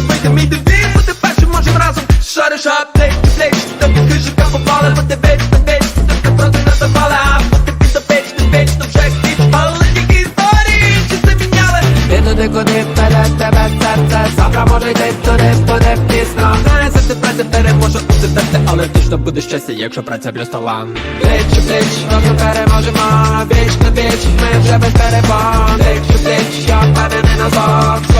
Не вийде мій дебіт Бути першим можем разом шариш аптек, плеч Тобі хижика попали, бо ти віч, ти віч Ти проти не запали, а поки ти запеч, ти віч, то вже хіч Але тільки історії, чи це міняли Ти туди, куди вперед тебе серце Завтра може йти туди, буде пізно Знає, завжди праця переможе у тебе Але точно буде щастя, якщо праця плюс талант Пліч у пліч, разом переможемо Віч на віч, ми вже без перебон Пліч у я впевнений назад